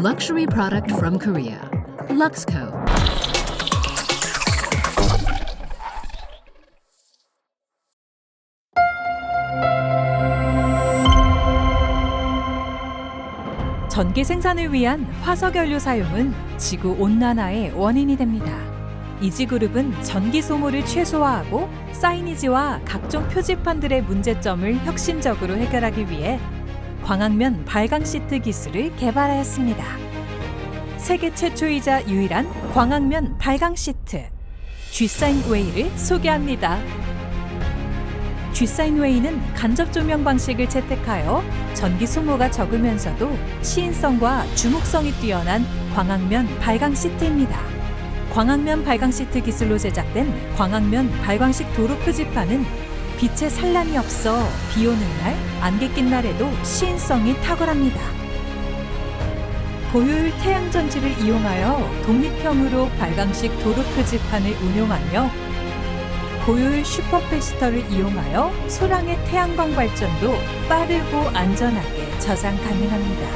luxury product from Korea. Luxco. 전기 생산을 위한 화석연료 사용은 지구 온난화의 원인이 됩니다. 이지그룹은 전기 소모를 최소화하고 사이니지와 각종 표지판들의 문제점을 혁신적으로 해결하기 위해 광학면 발광 시트 기술을 개발하였습니다. 세계 최초이자 유일한 광학면 발광 시트 G사인 웨이를 소개합니다. G사인 웨이는 간접 조명 방식을 채택하여 전기 소모가 적으면서도 시인성과 주목성이 뛰어난 광학면 발광 시트입니다. 광학면 발광 시트 기술로 제작된 광학면 발광식 도로 표지판은 빛의 산란이 없어 비 오는 날, 안개 낀 날에도 시인성이 탁월합니다. 고효율 태양 전지를 이용하여 독립형으로 발광식 도로 표지판을 운용하며 고효율 슈퍼패스터를 이용하여 소량의 태양광 발전도 빠르고 안전하게 저장 가능합니다.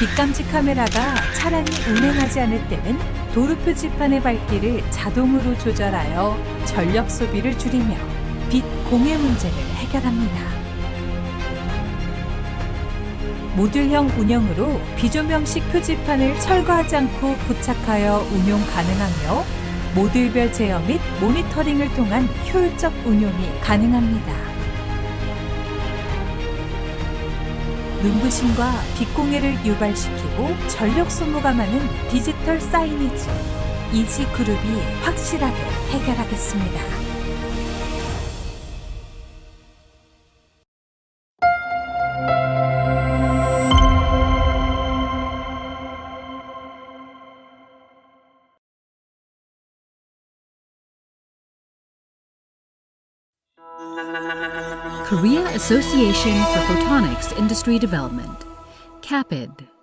빛감지 카메라가 차량이 운행하지 않을 때는 도로 표지판의 밝기를 자동으로 조절하여 전력 소비를 줄이며 빛 공해 문제를 해결합니다. 모듈형 운영으로 비조명식 표지판을 철거하지 않고 부착하여 운용 가능하며 모듈별 제어 및 모니터링을 통한 효율적 운용이 가능합니다. 눈부심과 빛공해를 유발시키고 전력 소모가 많은 디지털 사이니지 이지 그룹이 확실하게 해결하겠습니다. Korea Association for Photonics Industry Development. CAPID.